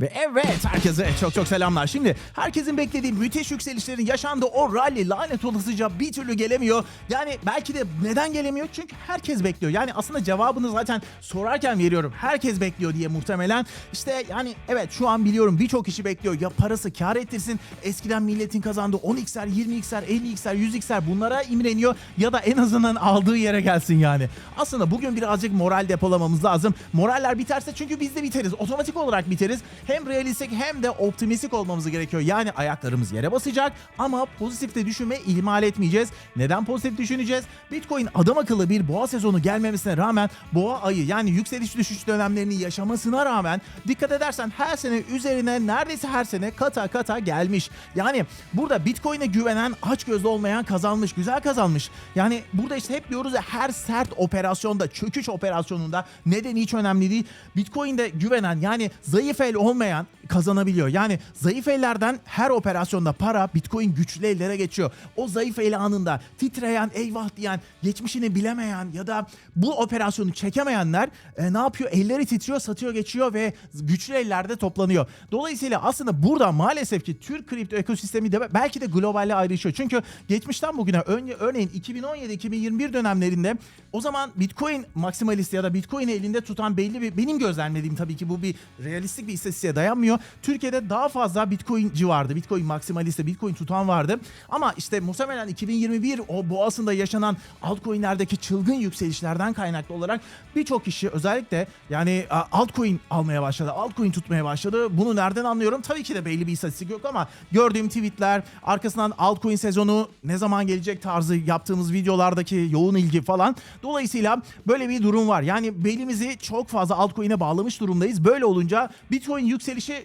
Ve evet herkese çok çok selamlar. Şimdi herkesin beklediği müthiş yükselişlerin yaşandığı o rally lanet olasıca bir türlü gelemiyor. Yani belki de neden gelemiyor? Çünkü herkes bekliyor. Yani aslında cevabını zaten sorarken veriyorum. Herkes bekliyor diye muhtemelen. İşte yani evet şu an biliyorum birçok kişi bekliyor. Ya parası kar ettirsin. Eskiden milletin kazandığı 10x'ler, 20x'ler, 50x'ler, 100x'ler bunlara imreniyor. Ya da en azından aldığı yere gelsin yani. Aslında bugün birazcık moral depolamamız lazım. Moraller biterse çünkü biz de biteriz. Otomatik olarak biteriz. Hem realistik hem de optimistik olmamız gerekiyor. Yani ayaklarımız yere basacak ama pozitif de düşünme ihmal etmeyeceğiz. Neden pozitif düşüneceğiz? Bitcoin adam akıllı bir boğa sezonu gelmemesine rağmen boğa ayı yani yükseliş düşüş dönemlerini yaşamasına rağmen dikkat edersen her sene üzerine neredeyse her sene kata kata gelmiş. Yani burada Bitcoin'e güvenen aç gözlü olmayan kazanmış, güzel kazanmış. Yani burada işte hep diyoruz ya her sert operasyonda, çöküş operasyonunda neden hiç önemli değil. Bitcoin'de güvenen yani zayıf el olmayan man kazanabiliyor. Yani zayıf ellerden her operasyonda para Bitcoin güçlü ellere geçiyor. O zayıf el anında titreyen, eyvah diyen, geçmişini bilemeyen ya da bu operasyonu çekemeyenler e, ne yapıyor? Elleri titriyor, satıyor, geçiyor ve güçlü ellerde toplanıyor. Dolayısıyla aslında burada maalesef ki Türk kripto ekosistemi de belki de globalle ayrışıyor. Çünkü geçmişten bugüne örneğin 2017-2021 dönemlerinde o zaman Bitcoin maksimalist ya da Bitcoin elinde tutan belli bir benim gözlemlediğim tabii ki bu bir realistik bir istatistiğe dayanmıyor. Türkiye'de daha fazla Bitcoinci vardı. Bitcoin maksimalist, Bitcoin tutan vardı. Ama işte muhtemelen 2021 o boğasında yaşanan altcoin'lerdeki çılgın yükselişlerden kaynaklı olarak birçok kişi özellikle yani a, altcoin almaya başladı. Altcoin tutmaya başladı. Bunu nereden anlıyorum? Tabii ki de belli bir istatistik yok ama gördüğüm tweetler, arkasından altcoin sezonu ne zaman gelecek tarzı yaptığımız videolardaki yoğun ilgi falan. Dolayısıyla böyle bir durum var. Yani belimizi çok fazla altcoin'e bağlamış durumdayız. Böyle olunca Bitcoin yükselişi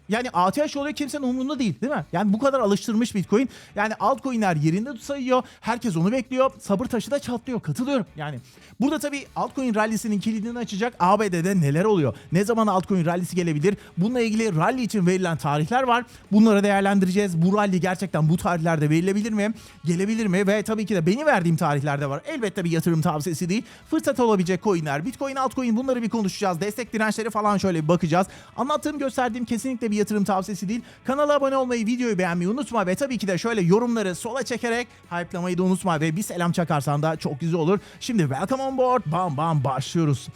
yani ATH oluyor kimsenin umurunda değil değil mi? Yani bu kadar alıştırmış Bitcoin. Yani altcoin'ler yerinde sayıyor. Herkes onu bekliyor. Sabır taşı da çatlıyor. Katılıyorum. Yani burada tabii altcoin rallisinin kilidini açacak ABD'de neler oluyor? Ne zaman altcoin rallisi gelebilir? Bununla ilgili rally için verilen tarihler var. Bunları değerlendireceğiz. Bu rally gerçekten bu tarihlerde verilebilir mi? Gelebilir mi? Ve tabii ki de benim verdiğim tarihlerde var. Elbette bir yatırım tavsiyesi değil. Fırsat olabilecek coinler, Bitcoin, altcoin bunları bir konuşacağız. Destek dirençleri falan şöyle bir bakacağız. Anlattığım, gösterdiğim kesinlikle bir yatırım tavsiyesi değil. Kanala abone olmayı, videoyu beğenmeyi unutma ve tabii ki de şöyle yorumları sola çekerek hype'lamayı da unutma ve bir selam çakarsan da çok güzel olur. Şimdi welcome on board. Bam bam başlıyoruz.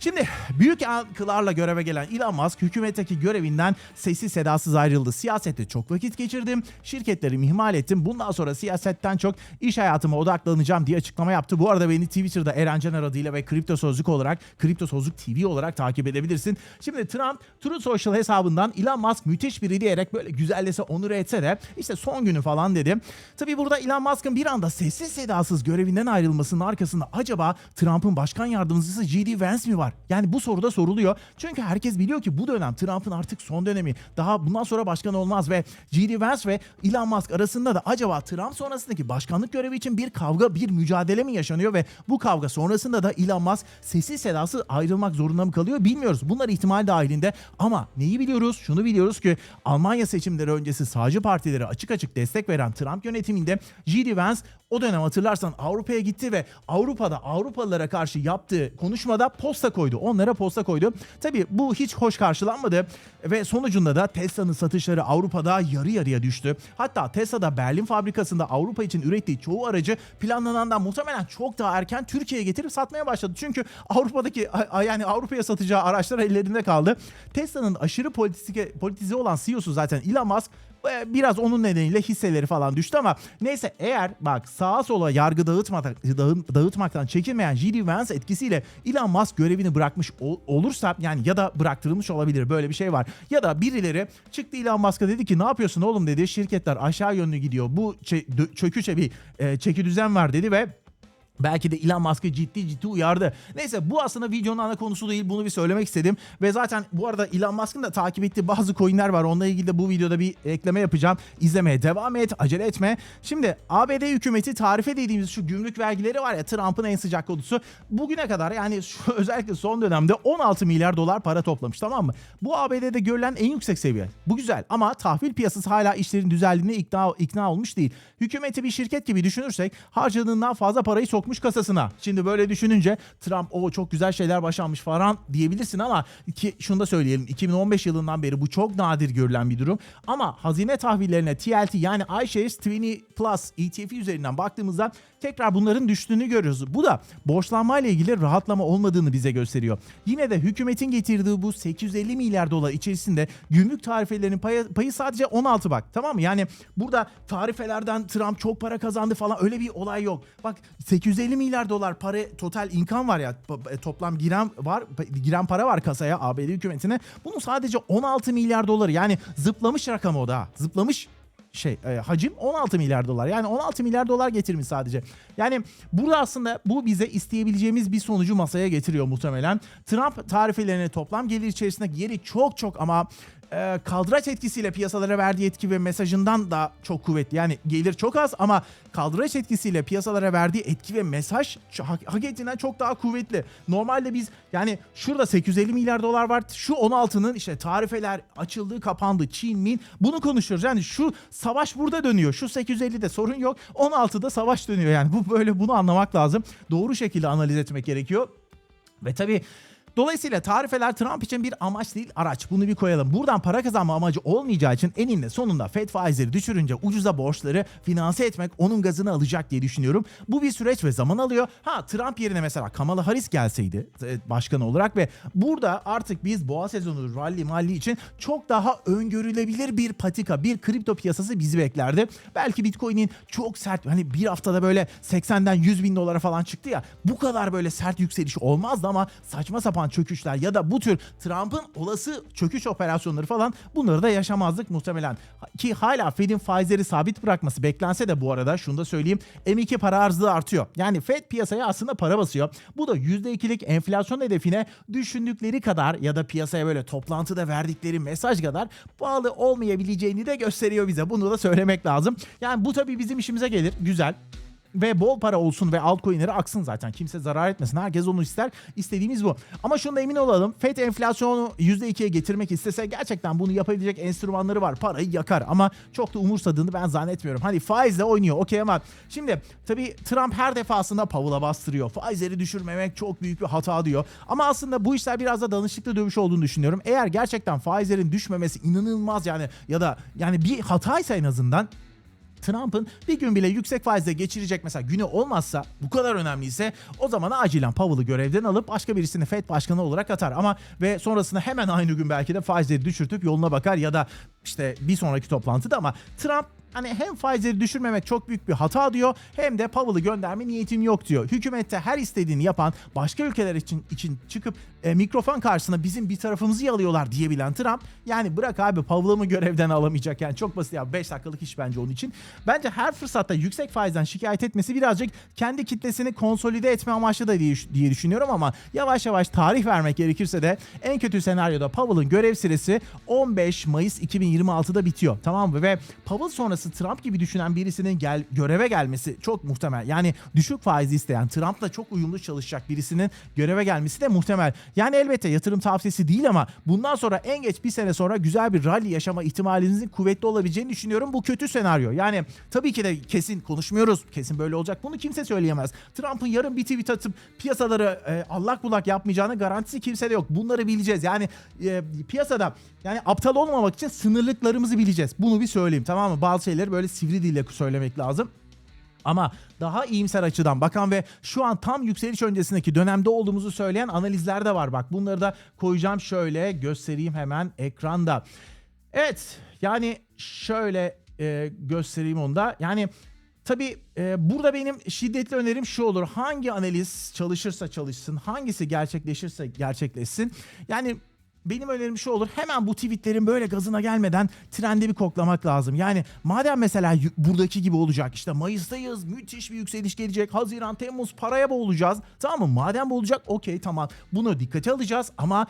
Şimdi büyük yankılarla göreve gelen Elon Musk hükümetteki görevinden sessiz sedasız ayrıldı. Siyasette çok vakit geçirdim, şirketlerimi ihmal ettim. Bundan sonra siyasetten çok iş hayatıma odaklanacağım diye açıklama yaptı. Bu arada beni Twitter'da Eren Caner adıyla ve Kripto Sözlük olarak, Kripto Sözlük TV olarak takip edebilirsin. Şimdi Trump Truth Social hesabından Elon Musk müthiş biri diyerek böyle güzellese onur etse de işte son günü falan dedi. Tabi burada Elon Musk'ın bir anda sessiz sedasız görevinden ayrılmasının arkasında acaba Trump'ın başkan yardımcısı J.D. Vance mi var? Yani bu soruda soruluyor. Çünkü herkes biliyor ki bu dönem Trump'ın artık son dönemi. Daha bundan sonra başkan olmaz ve J.D. Vance ve Elon Musk arasında da acaba Trump sonrasındaki başkanlık görevi için bir kavga, bir mücadele mi yaşanıyor ve bu kavga sonrasında da Elon Musk sessiz sedası ayrılmak zorunda mı kalıyor bilmiyoruz. Bunlar ihtimal dahilinde ama neyi biliyoruz? Şunu biliyoruz ki Almanya seçimleri öncesi sağcı partilere açık açık destek veren Trump yönetiminde J.D. Vance o dönem hatırlarsan Avrupa'ya gitti ve Avrupa'da Avrupalılara karşı yaptığı konuşmada posta koydu. Onlara posta koydu. Tabii bu hiç hoş karşılanmadı ve sonucunda da Tesla'nın satışları Avrupa'da yarı yarıya düştü. Hatta Tesla'da Berlin fabrikasında Avrupa için ürettiği çoğu aracı planlanandan muhtemelen çok daha erken Türkiye'ye getirip satmaya başladı. Çünkü Avrupa'daki yani Avrupa'ya satacağı araçlar ellerinde kaldı. Tesla'nın aşırı politize, politize olan CEO'su zaten Elon Musk biraz onun nedeniyle hisseleri falan düştü ama neyse eğer bak sağa sola yargı dağıtmadan, dağıtmaktan çekinmeyen J.D. Vance etkisiyle Elon Musk görevini bırakmış ol, olursa yani ya da bıraktırılmış olabilir böyle bir şey var. Ya da birileri çıktı Elon Musk'a dedi ki ne yapıyorsun oğlum dedi şirketler aşağı yönlü gidiyor bu çö- çöküşe bir e, çeki düzen var dedi ve Belki de Elon Musk'ı ciddi ciddi uyardı. Neyse bu aslında videonun ana konusu değil. Bunu bir söylemek istedim. Ve zaten bu arada Elon Musk'ın da takip ettiği bazı coinler var. Onunla ilgili de bu videoda bir ekleme yapacağım. İzlemeye devam et. Acele etme. Şimdi ABD hükümeti tarife dediğimiz şu gümrük vergileri var ya Trump'ın en sıcak konusu. Bugüne kadar yani şu, özellikle son dönemde 16 milyar dolar para toplamış tamam mı? Bu ABD'de görülen en yüksek seviye. Bu güzel ama tahvil piyasası hala işlerin düzeldiğine ikna, ikna olmuş değil. Hükümeti bir şirket gibi düşünürsek harcadığından fazla parayı sokmuş sokmuş kasasına. Şimdi böyle düşününce Trump o çok güzel şeyler başarmış falan diyebilirsin ama ki şunu da söyleyelim 2015 yılından beri bu çok nadir görülen bir durum. Ama hazine tahvillerine TLT yani iShares 20 Plus ETF üzerinden baktığımızda tekrar bunların düştüğünü görüyoruz. Bu da borçlanma ile ilgili rahatlama olmadığını bize gösteriyor. Yine de hükümetin getirdiği bu 850 milyar dolar içerisinde gümrük tarifelerinin payı, payı sadece 16 bak tamam mı? Yani burada tarifelerden Trump çok para kazandı falan öyle bir olay yok. Bak 850 milyar dolar para total income var ya toplam giren var giren para var kasaya ABD hükümetine. Bunun sadece 16 milyar doları yani zıplamış rakam o da zıplamış şey e, hacim 16 milyar dolar. Yani 16 milyar dolar getirmiş sadece. Yani burada aslında bu bize isteyebileceğimiz bir sonucu masaya getiriyor muhtemelen. Trump tarifelerine toplam gelir içerisinde yeri çok çok ama e, kaldıraç etkisiyle piyasalara verdiği etki ve mesajından da çok kuvvetli. Yani gelir çok az ama kaldıraç etkisiyle piyasalara verdiği etki ve mesaj hak, hak ettiğinden çok daha kuvvetli. Normalde biz yani şurada 850 milyar dolar var. Şu 16'nın işte tarifeler açıldı, kapandı, Çin, Min bunu konuşuyoruz. Yani şu savaş burada dönüyor. Şu 850'de sorun yok. 16'da savaş dönüyor. Yani bu böyle bunu anlamak lazım. Doğru şekilde analiz etmek gerekiyor. Ve tabii Dolayısıyla tarifeler Trump için bir amaç değil araç. Bunu bir koyalım. Buradan para kazanma amacı olmayacağı için eninde sonunda Fed faizleri düşürünce ucuza borçları finanse etmek onun gazını alacak diye düşünüyorum. Bu bir süreç ve zaman alıyor. Ha Trump yerine mesela Kamala Harris gelseydi e, başkan olarak ve burada artık biz boğa sezonu rally malli için çok daha öngörülebilir bir patika, bir kripto piyasası bizi beklerdi. Belki Bitcoin'in çok sert hani bir haftada böyle 80'den 100 bin dolara falan çıktı ya bu kadar böyle sert yükseliş olmazdı ama saçma sapan çöküşler ya da bu tür Trump'ın olası çöküş operasyonları falan bunları da yaşamazdık muhtemelen. Ki hala Fed'in faizleri sabit bırakması beklense de bu arada şunu da söyleyeyim M2 para arzı artıyor. Yani Fed piyasaya aslında para basıyor. Bu da %2'lik enflasyon hedefine düşündükleri kadar ya da piyasaya böyle toplantıda verdikleri mesaj kadar bağlı olmayabileceğini de gösteriyor bize. Bunu da söylemek lazım. Yani bu tabii bizim işimize gelir. Güzel ve bol para olsun ve altcoin'leri aksın zaten. Kimse zarar etmesin. Herkes onu ister. İstediğimiz bu. Ama şunda emin olalım. FED enflasyonu %2'ye getirmek istese gerçekten bunu yapabilecek enstrümanları var. Parayı yakar ama çok da umursadığını ben zannetmiyorum. Hani faizle oynuyor okey ama şimdi tabii Trump her defasında Powell'a bastırıyor. Faizleri düşürmemek çok büyük bir hata diyor. Ama aslında bu işler biraz da danışıklı dövüş olduğunu düşünüyorum. Eğer gerçekten faizlerin düşmemesi inanılmaz yani ya da yani bir hataysa en azından Trump'ın bir gün bile yüksek faizle geçirecek mesela günü olmazsa bu kadar önemliyse o zaman acilen Powell'ı görevden alıp başka birisini Fed başkanı olarak atar. Ama ve sonrasında hemen aynı gün belki de faizleri düşürtüp yoluna bakar ya da işte bir sonraki toplantıda ama Trump Hani hem faizleri düşürmemek çok büyük bir hata diyor hem de Powell'ı gönderme niyetim yok diyor. Hükümette her istediğini yapan başka ülkeler için için çıkıp e, mikrofon karşısında bizim bir tarafımızı yalıyorlar diyebilen Trump yani bırak abi Powell'ı mı görevden alamayacak yani çok basit ya 5 dakikalık iş bence onun için. Bence her fırsatta yüksek faizden şikayet etmesi birazcık kendi kitlesini konsolide etme amaçlı da diye, diye düşünüyorum ama yavaş yavaş tarih vermek gerekirse de en kötü senaryoda Powell'ın görev süresi 15 Mayıs 2026'da bitiyor. Tamam mı? Ve Powell sonrası Trump gibi düşünen birisinin gel göreve gelmesi çok muhtemel. Yani düşük faiz isteyen Trump'la çok uyumlu çalışacak birisinin göreve gelmesi de muhtemel. Yani elbette yatırım tavsiyesi değil ama bundan sonra en geç bir sene sonra güzel bir rally yaşama ihtimalinizin kuvvetli olabileceğini düşünüyorum. Bu kötü senaryo. Yani tabii ki de kesin konuşmuyoruz. Kesin böyle olacak. Bunu kimse söyleyemez. Trump'ın yarın bir tweet atıp piyasaları e, allak bullak yapmayacağını garantisi kimse de yok. Bunları bileceğiz. Yani e, piyasada yani aptal olmamak için sınırlıklarımızı bileceğiz. Bunu bir söyleyeyim tamam mı? Bazı şeyleri böyle sivri dille söylemek lazım. Ama daha iyimser açıdan bakan ve şu an tam yükseliş öncesindeki dönemde olduğumuzu söyleyen analizler de var. Bak bunları da koyacağım şöyle göstereyim hemen ekranda. Evet yani şöyle e, göstereyim onu da. Yani Tabii e, burada benim şiddetli önerim şu olur. Hangi analiz çalışırsa çalışsın, hangisi gerçekleşirse gerçekleşsin. Yani benim önerim şu olur. Hemen bu tweetlerin böyle gazına gelmeden trende bir koklamak lazım. Yani madem mesela buradaki gibi olacak. işte Mayıs'tayız. Müthiş bir yükseliş gelecek. Haziran, Temmuz paraya boğulacağız. Tamam mı? Madem boğulacak okey tamam. Bunu dikkate alacağız ama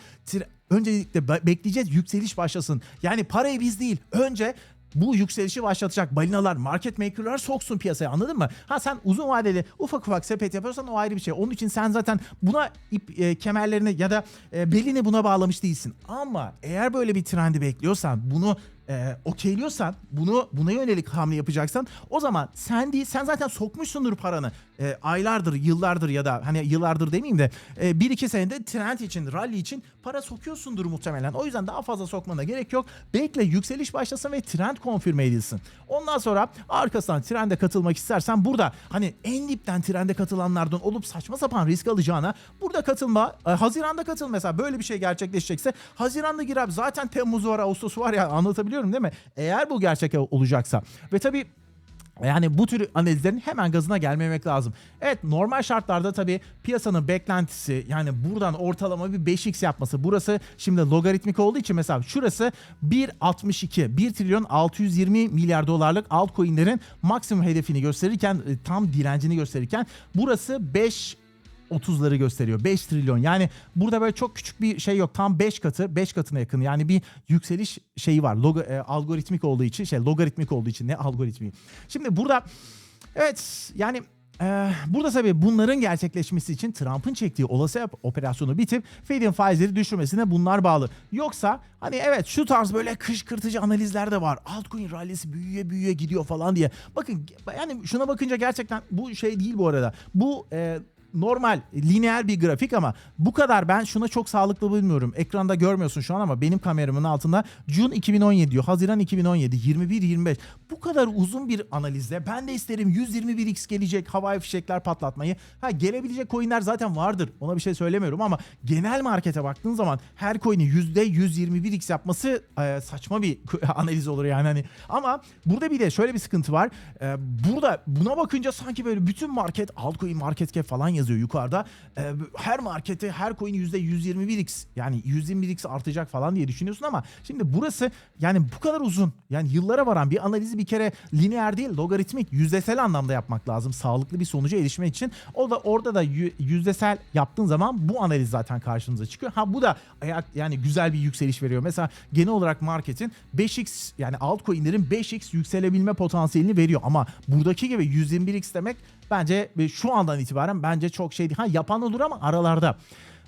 öncelikle be- bekleyeceğiz yükseliş başlasın. Yani parayı biz değil. Önce bu yükselişi başlatacak balinalar, market maker'lar soksun piyasaya anladın mı? Ha sen uzun vadeli ufak ufak sepet yapıyorsan o ayrı bir şey. Onun için sen zaten buna ip e, kemerlerini ya da e, belini buna bağlamış değilsin. Ama eğer böyle bir trendi bekliyorsan bunu e, okeyliyorsan bunu buna yönelik hamle yapacaksan o zaman sen değil sen zaten sokmuşsundur paranı. E, aylardır yıllardır ya da hani yıllardır demeyeyim de e, bir iki senede trend için rally için para sokuyorsundur muhtemelen. O yüzden daha fazla sokmana gerek yok. Bekle yükseliş başlasın ve trend konfirme edilsin. Ondan sonra arkasından trende katılmak istersen burada hani en dipten trende katılanlardan olup saçma sapan risk alacağına burada katılma e, Haziran'da katıl. Mesela böyle bir şey gerçekleşecekse Haziran'da gir abi. Zaten Temmuz var Ağustos var ya anlatabiliyorum değil mi eğer bu gerçek olacaksa ve tabii yani bu tür analizlerin hemen gazına gelmemek lazım. Evet normal şartlarda tabii piyasanın beklentisi yani buradan ortalama bir 5x yapması. Burası şimdi logaritmik olduğu için mesela şurası 1.62 1 trilyon 620 milyar dolarlık altcoin'lerin maksimum hedefini gösterirken e, tam direncini gösterirken burası 5 30'ları gösteriyor. 5 trilyon. Yani burada böyle çok küçük bir şey yok. Tam 5 katı, 5 katına yakın. Yani bir yükseliş şeyi var. Logo, e, algoritmik olduğu için, şey logaritmik olduğu için ne algoritmi. Şimdi burada evet yani ee, burada tabii bunların gerçekleşmesi için Trump'ın çektiği olası operasyonu bitip Fed'in faizleri düşürmesine bunlar bağlı. Yoksa hani evet şu tarz böyle kışkırtıcı analizler de var. Altcoin rallisi büyüye büyüye gidiyor falan diye. Bakın yani şuna bakınca gerçekten bu şey değil bu arada. Bu e, normal lineer bir grafik ama bu kadar ben şuna çok sağlıklı bulmuyorum. Ekranda görmüyorsun şu an ama benim kameramın altında June 2017 diyor. Haziran 2017 21 25. Bu kadar uzun bir analizde ben de isterim 121x gelecek havai fişekler patlatmayı. Ha gelebilecek coinler zaten vardır. Ona bir şey söylemiyorum ama genel markete baktığın zaman her coin'i %121x yapması e, saçma bir analiz olur yani hani. Ama burada bir de şöyle bir sıkıntı var. E, burada buna bakınca sanki böyle bütün market altcoin market cap falan yazıyor yukarıda. Ee, her markete her coin %121x yani 121x artacak falan diye düşünüyorsun ama şimdi burası yani bu kadar uzun yani yıllara varan bir analizi bir kere lineer değil logaritmik yüzdesel anlamda yapmak lazım sağlıklı bir sonuca erişmek için. O da orada da yü- yüzdesel yaptığın zaman bu analiz zaten karşınıza çıkıyor. Ha bu da yani güzel bir yükseliş veriyor. Mesela genel olarak marketin 5x yani altcoin'lerin 5x yükselebilme potansiyelini veriyor ama buradaki gibi 121x demek bence şu andan itibaren bence çok şey değil. Ha yapan olur ama aralarda.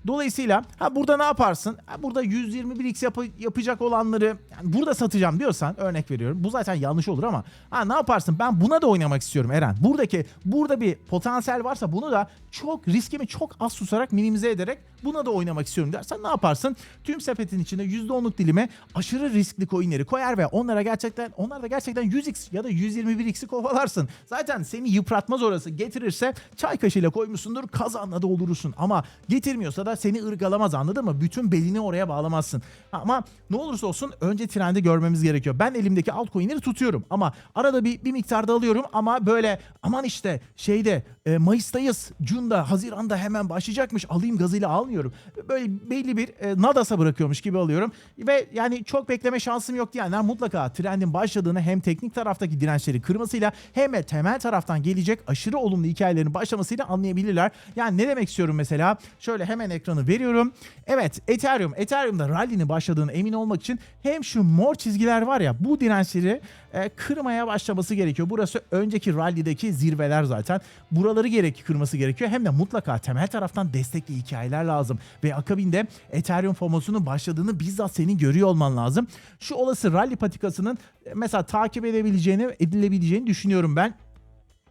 Dolayısıyla ha burada ne yaparsın? Ha burada 121x yap- yapacak olanları yani burada satacağım diyorsan örnek veriyorum. Bu zaten yanlış olur ama ha ne yaparsın? Ben buna da oynamak istiyorum Eren. Buradaki burada bir potansiyel varsa bunu da çok riskimi çok az susarak minimize ederek buna da oynamak istiyorum dersen ne yaparsın? Tüm sepetin içinde %10'luk dilime aşırı riskli coinleri koyar ve onlara gerçekten onlar da gerçekten 100x ya da 121x'i kovalarsın. Zaten seni yıpratmaz orası. Getirirse çay kaşığıyla koymuşsundur kazanla doldurursun. Ama getirmiyorsa da seni ırgalamaz anladın mı? Bütün belini oraya bağlamazsın. Ama ne olursa olsun önce trendi görmemiz gerekiyor. Ben elimdeki altcoin'leri tutuyorum ama arada bir, bir miktarda alıyorum ama böyle aman işte şeyde e, Mayıs'tayız, June'da, Haziran'da hemen başlayacakmış alayım gazıyla almıyorum. Böyle belli bir e, nadasa bırakıyormuş gibi alıyorum ve yani çok bekleme şansım yok diyenler mutlaka trendin başladığını hem teknik taraftaki dirençleri kırmasıyla hem de temel taraftan gelecek aşırı olumlu hikayelerin başlamasıyla anlayabilirler. Yani ne demek istiyorum mesela? Şöyle hemen ekranı veriyorum. Evet Ethereum, Ethereum'da rally'nin başladığını emin olmak için hem şu mor çizgiler var ya bu dirençleri e, kırmaya başlaması gerekiyor. Burası önceki rally'deki zirveler zaten. Buraları gerek kırması gerekiyor. Hem de mutlaka temel taraftan destekli hikayeler lazım. Ve akabinde Ethereum FOMO'sunun başladığını bizzat senin görüyor olman lazım. Şu olası rally patikasının e, mesela takip edebileceğini, edilebileceğini düşünüyorum ben.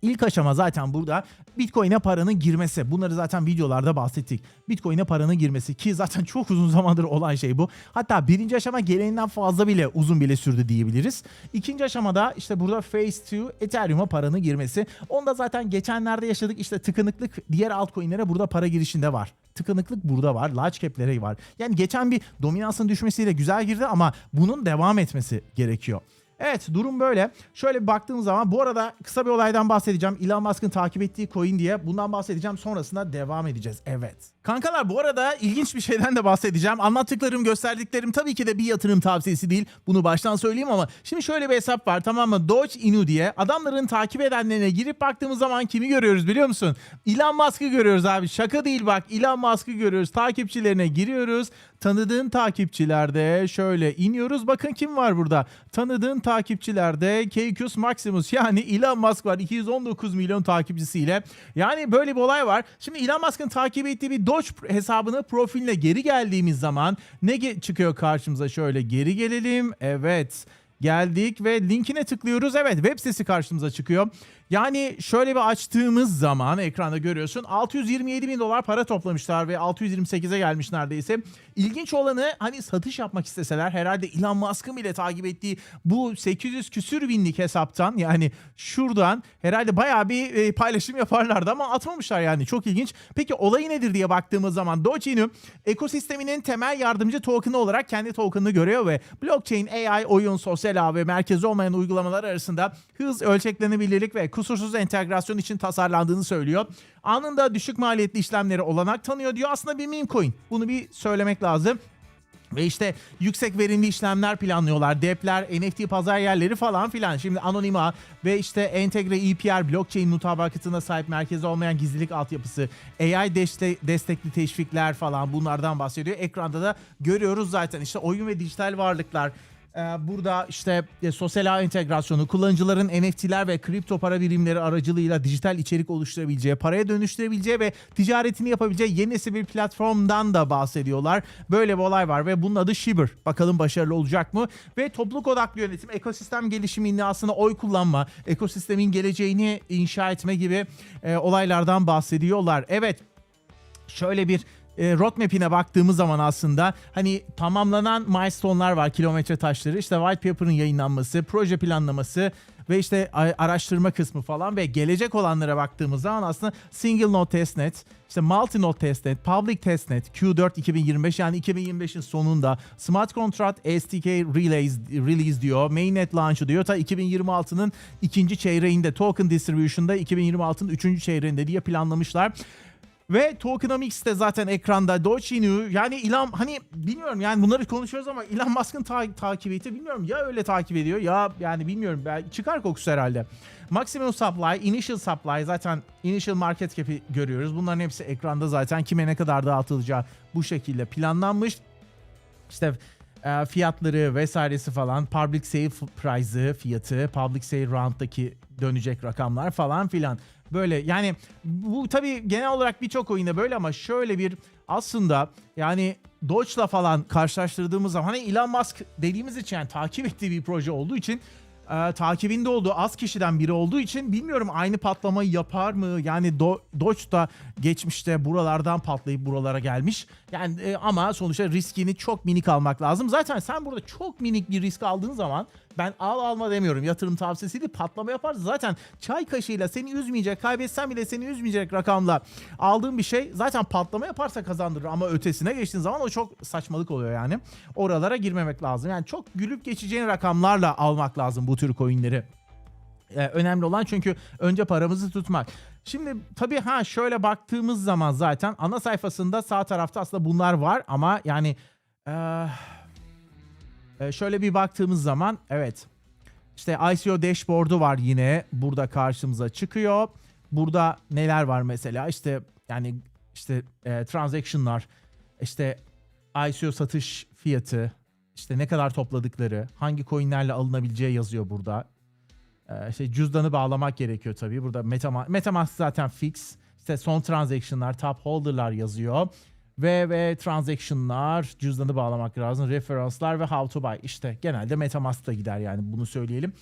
İlk aşama zaten burada Bitcoin'e paranın girmesi. Bunları zaten videolarda bahsettik. Bitcoin'e paranın girmesi ki zaten çok uzun zamandır olan şey bu. Hatta birinci aşama gereğinden fazla bile uzun bile sürdü diyebiliriz. İkinci aşamada işte burada Phase 2 Ethereum'a paranın girmesi. Onda zaten geçenlerde yaşadık işte tıkınıklık diğer altcoin'lere burada para girişinde var. Tıkanıklık burada var. Large cap'lere var. Yani geçen bir dominansın düşmesiyle güzel girdi ama bunun devam etmesi gerekiyor. Evet durum böyle. Şöyle bir baktığım zaman bu arada kısa bir olaydan bahsedeceğim. Elon Musk'ın takip ettiği coin diye bundan bahsedeceğim. Sonrasında devam edeceğiz. Evet. Kankalar bu arada ilginç bir şeyden de bahsedeceğim. Anlattıklarım, gösterdiklerim tabii ki de bir yatırım tavsiyesi değil. Bunu baştan söyleyeyim ama şimdi şöyle bir hesap var tamam mı? Doge Inu diye. Adamların takip edenlerine girip baktığımız zaman kimi görüyoruz biliyor musun? Elon Musk'ı görüyoruz abi. Şaka değil bak. Elon Musk'ı görüyoruz. Takipçilerine giriyoruz. Tanıdığın takipçilerde şöyle iniyoruz. Bakın kim var burada? Tanıdığın takipçilerde KQS Maximus yani Elon Musk var 219 milyon takipçisiyle. Yani böyle bir olay var. Şimdi Elon Musk'ın takip ettiği bir Doge hesabını profiline geri geldiğimiz zaman ne çıkıyor karşımıza? Şöyle geri gelelim. Evet. geldik ve linkine tıklıyoruz. Evet web sitesi karşımıza çıkıyor. Yani şöyle bir açtığımız zaman ekranda görüyorsun 627 bin dolar para toplamışlar ve 628'e gelmiş neredeyse. İlginç olanı hani satış yapmak isteseler herhalde Elon Musk'ın bile takip ettiği bu 800 küsür binlik hesaptan yani şuradan herhalde bayağı bir e, paylaşım yaparlardı ama atmamışlar yani çok ilginç. Peki olayı nedir diye baktığımız zaman Dogecoin'i ekosisteminin temel yardımcı token'ı olarak kendi token'ını görüyor ve blockchain, AI, oyun, sosyal ağ ve merkezi olmayan uygulamalar arasında hız, ölçeklenebilirlik ve kusursuz entegrasyon için tasarlandığını söylüyor. Anında düşük maliyetli işlemleri olanak tanıyor diyor. Aslında bir meme coin. Bunu bir söylemek lazım. Ve işte yüksek verimli işlemler planlıyorlar. Depler, NFT pazar yerleri falan filan. Şimdi Anonima ve işte entegre EPR blockchain mutabakatına sahip merkezi olmayan gizlilik altyapısı, AI deste- destekli teşvikler falan bunlardan bahsediyor. Ekranda da görüyoruz zaten işte oyun ve dijital varlıklar. Ee, Burada işte e, sosyal ağ entegrasyonu, kullanıcıların NFT'ler ve kripto para birimleri aracılığıyla dijital içerik oluşturabileceği, paraya dönüştürebileceği ve ticaretini yapabileceği yeni nesil bir platformdan da bahsediyorlar. Böyle bir olay var ve bunun adı Shibir. Bakalım başarılı olacak mı? Ve topluluk odaklı yönetim, ekosistem gelişimi aslında oy kullanma, ekosistemin geleceğini inşa etme gibi e, olaylardan bahsediyorlar. Evet, şöyle bir e, roadmap'ine baktığımız zaman aslında hani tamamlanan milestone'lar var, kilometre taşları. İşte white paper'ın yayınlanması, proje planlaması ve işte araştırma kısmı falan ve gelecek olanlara baktığımız zaman aslında single node testnet, işte multi node testnet, public testnet, Q4 2025 yani 2025'in sonunda smart contract SDK release, release diyor, mainnet launch diyor. Ta 2026'nın ikinci çeyreğinde token distribution'da 2026'nın üçüncü çeyreğinde diye planlamışlar. Ve Tokenomics de zaten ekranda Dogecoin'i yani Elon hani bilmiyorum yani bunları konuşuyoruz ama Elon Musk'ın ta- takip etti bilmiyorum ya öyle takip ediyor ya yani bilmiyorum çıkar kokusu herhalde. Maximum supply, initial supply zaten initial market cap'i görüyoruz. Bunların hepsi ekranda zaten kime ne kadar dağıtılacağı bu şekilde planlanmış. İşte e, fiyatları vesairesi falan, public sale price'ı, fiyatı, public sale round'daki dönecek rakamlar falan filan. Böyle yani bu tabii genel olarak birçok oyunda böyle ama şöyle bir aslında yani Doge'la falan karşılaştırdığımız zaman hani Elon Musk dediğimiz için yani takip ettiği bir proje olduğu için e, takibinde olduğu az kişiden biri olduğu için bilmiyorum aynı patlamayı yapar mı? Yani Do- Doge da geçmişte buralardan patlayıp buralara gelmiş. Yani e, ama sonuçta riskini çok minik almak lazım. Zaten sen burada çok minik bir risk aldığın zaman ben al alma demiyorum. Yatırım tavsiyesi değil patlama yaparsın. Zaten çay kaşığıyla seni üzmeyecek, kaybetsen bile seni üzmeyecek rakamla aldığın bir şey zaten patlama yaparsa kazandırır ama ötesine geçtiğin zaman o çok saçmalık oluyor yani. Oralara girmemek lazım. Yani çok gülüp geçeceğin rakamlarla almak lazım bu tür coinleri. Ee, önemli olan çünkü önce paramızı tutmak. Şimdi tabii ha şöyle baktığımız zaman zaten ana sayfasında sağ tarafta aslında bunlar var ama yani eee, e, şöyle bir baktığımız zaman evet işte ICO dashboard'u var yine burada karşımıza çıkıyor. Burada neler var mesela işte yani işte e, transaction'lar işte ICO satış fiyatı işte ne kadar topladıkları hangi coinlerle alınabileceği yazıyor burada. Ee, şey cüzdanı bağlamak gerekiyor tabii. Burada Metamask, Metamask zaten fix. İşte son transaction'lar, top holder'lar yazıyor. Ve ve transaction'lar, cüzdanı bağlamak lazım. Referanslar ve how to buy. İşte genelde Metamask'ta gider yani bunu söyleyelim.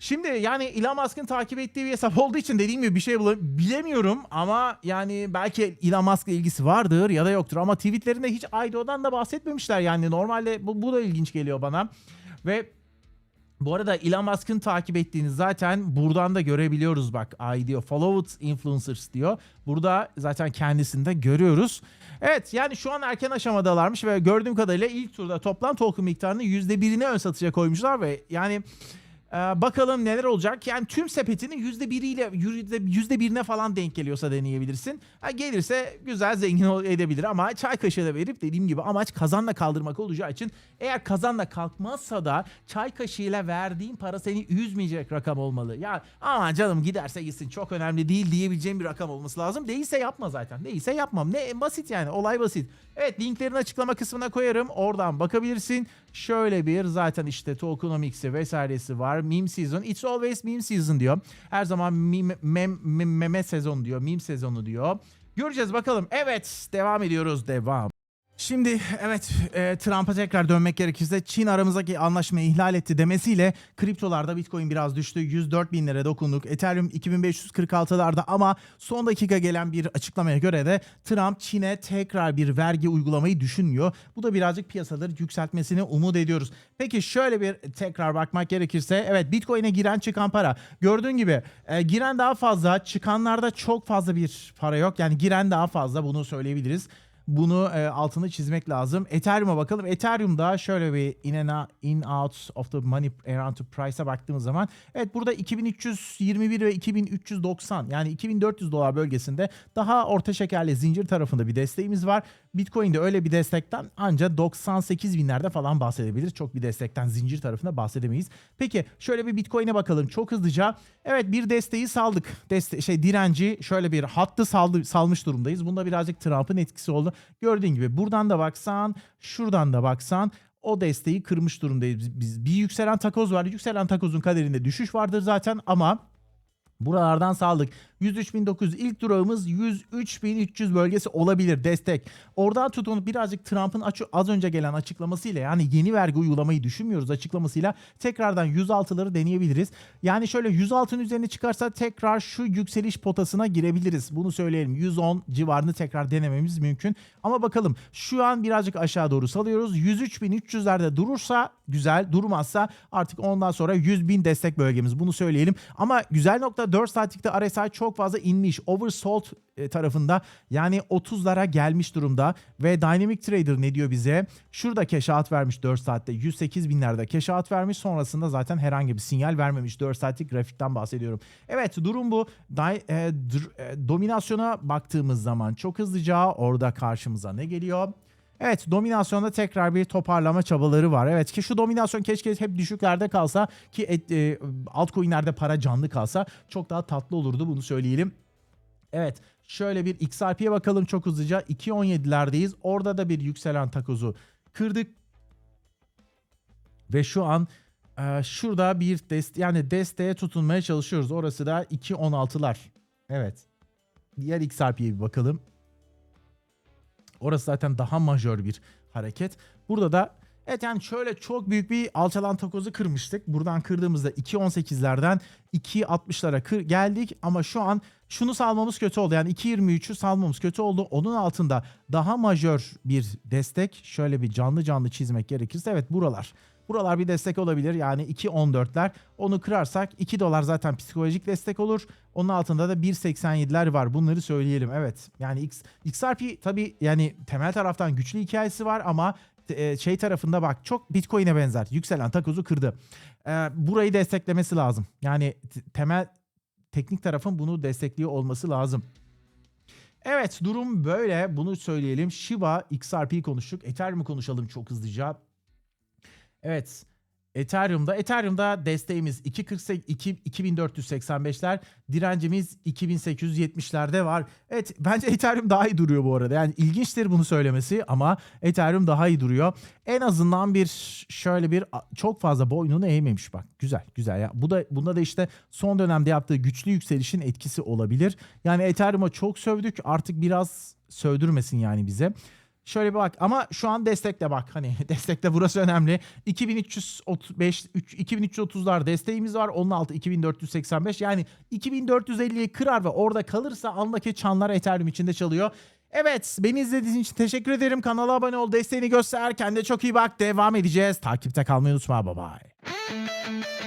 Şimdi yani Elon Musk'ın takip ettiği bir hesap olduğu için dediğim gibi bir şey bilemiyorum ama yani belki Elon Musk'la ilgisi vardır ya da yoktur ama tweetlerinde hiç IDO'dan da bahsetmemişler yani normalde bu, bu da ilginç geliyor bana ve bu arada Elon Musk'ın takip ettiğini zaten buradan da görebiliyoruz bak. I diyor followed influencers diyor. Burada zaten kendisini de görüyoruz. Evet yani şu an erken aşamadalarmış ve gördüğüm kadarıyla ilk turda toplam token miktarını %1'ine ön satışa koymuşlar ve yani ee, bakalım neler olacak. Yani tüm sepetinin yüzde biriyle yüzde, birine falan denk geliyorsa deneyebilirsin. Ha, gelirse güzel zengin edebilir ama çay kaşığı da verip dediğim gibi amaç kazanla kaldırmak olacağı için eğer kazanla kalkmazsa da çay kaşığıyla verdiğin para seni üzmeyecek rakam olmalı. Ya aman canım giderse gitsin çok önemli değil diyebileceğim bir rakam olması lazım. Değilse yapma zaten. Değilse yapmam. Ne basit yani olay basit. Evet linklerini açıklama kısmına koyarım. Oradan bakabilirsin. Şöyle bir zaten işte tokenomics'i vesairesi var. Meme season. It's always meme season diyor. Her zaman meme, mem, mem- meme sezonu diyor. Meme sezonu diyor. Göreceğiz bakalım. Evet devam ediyoruz. Devam. Şimdi evet e, Trump'a tekrar dönmek gerekirse Çin aramızdaki anlaşmayı ihlal etti demesiyle kriptolarda Bitcoin biraz düştü. 104 bin lira dokunduk. Ethereum 2546'larda ama son dakika gelen bir açıklamaya göre de Trump Çin'e tekrar bir vergi uygulamayı düşünmüyor. Bu da birazcık piyasaları yükseltmesini umut ediyoruz. Peki şöyle bir tekrar bakmak gerekirse evet Bitcoin'e giren çıkan para. Gördüğün gibi e, giren daha fazla çıkanlarda çok fazla bir para yok. Yani giren daha fazla bunu söyleyebiliriz. Bunu e, altını çizmek lazım. Ethereum'a bakalım. Ethereum'da şöyle bir in and out, in out of the money around the price'a baktığımız zaman evet burada 2321 ve 2390 yani 2400 dolar bölgesinde daha orta şekerli zincir tarafında bir desteğimiz var. Bitcoin'de öyle bir destekten ancak 98 binlerde falan bahsedebiliriz. Çok bir destekten zincir tarafında bahsedemeyiz. Peki şöyle bir Bitcoin'e bakalım çok hızlıca. Evet bir desteği saldık. Deste şey direnci şöyle bir hattı saldı, salmış durumdayız. Bunda birazcık Trump'ın etkisi oldu. Gördüğün gibi buradan da baksan, şuradan da baksan o desteği kırmış durumdayız. Biz bir yükselen takoz var. Yükselen takozun kaderinde düşüş vardır zaten ama Buralardan saldık. 103.900 ilk durağımız 103.300 bölgesi olabilir destek. Oradan tutun birazcık Trump'ın az önce gelen açıklamasıyla yani yeni vergi uygulamayı düşünmüyoruz açıklamasıyla tekrardan 106'ları deneyebiliriz. Yani şöyle 106'ın üzerine çıkarsa tekrar şu yükseliş potasına girebiliriz. Bunu söyleyelim. 110 civarını tekrar denememiz mümkün. Ama bakalım şu an birazcık aşağı doğru salıyoruz. 103.300'lerde durursa güzel durmazsa artık ondan sonra 100.000 destek bölgemiz bunu söyleyelim. Ama güzel nokta 4 saatlikte RSI çok fazla inmiş. Oversold e, tarafında yani 30'lara gelmiş durumda ve Dynamic Trader ne diyor bize? Şurada out vermiş 4 saatte 108 binlerde out vermiş sonrasında zaten herhangi bir sinyal vermemiş 4 saatlik grafikten bahsediyorum. Evet durum bu. Di- e, e, dominasyona baktığımız zaman çok hızlıca orada karşımıza ne geliyor? Evet dominasyonda tekrar bir toparlama çabaları var. Evet ki şu dominasyon keşke hep düşüklerde kalsa ki et, e, altcoin'lerde para canlı kalsa çok daha tatlı olurdu bunu söyleyelim. Evet şöyle bir XRP'ye bakalım çok hızlıca 2.17'lerdeyiz. Orada da bir yükselen takozu kırdık. Ve şu an e, şurada bir dest yani desteğe tutunmaya çalışıyoruz. Orası da 2.16'lar. Evet. Diğer XRP'ye bir bakalım. Orası zaten daha majör bir hareket. Burada da evet yani şöyle çok büyük bir alçalan takozu kırmıştık. Buradan kırdığımızda 2.18'lerden 2.60'lara kır geldik ama şu an şunu salmamız kötü oldu. Yani 2.23'ü salmamız kötü oldu. Onun altında daha majör bir destek. Şöyle bir canlı canlı çizmek gerekirse evet buralar. Buralar bir destek olabilir. Yani 2.14'ler. Onu kırarsak 2 dolar zaten psikolojik destek olur. Onun altında da 1.87'ler var. Bunları söyleyelim. Evet. Yani X, XRP tabii yani temel taraftan güçlü hikayesi var ama e, şey tarafında bak çok Bitcoin'e benzer. Yükselen takozu kırdı. Ee, burayı desteklemesi lazım. Yani temel teknik tarafın bunu destekliyor olması lazım. Evet durum böyle. Bunu söyleyelim. Shiba, XRP konuştuk. Ethereum'u konuşalım çok hızlıca. Evet. Ethereum'da Ethereum'da desteğimiz 2.48 2 2485'ler, direncimiz 2870'lerde var. Evet, bence Ethereum daha iyi duruyor bu arada. Yani ilginçtir bunu söylemesi ama Ethereum daha iyi duruyor. En azından bir şöyle bir çok fazla boynunu eğmemiş bak. Güzel, güzel ya. Bu da bunda da işte son dönemde yaptığı güçlü yükselişin etkisi olabilir. Yani Ethereum'a çok sövdük. Artık biraz sövdürmesin yani bize. Şöyle bir bak ama şu an destekle bak hani destekle burası önemli. 2335 2330'lar desteğimiz var. Onun altı 2485 yani 2450'yi kırar ve orada kalırsa andaki çanlar Ethereum içinde çalıyor. Evet beni izlediğiniz için teşekkür ederim. Kanala abone ol desteğini göster. Kendine çok iyi bak. Devam edeceğiz. Takipte kalmayı unutma. Bye bye.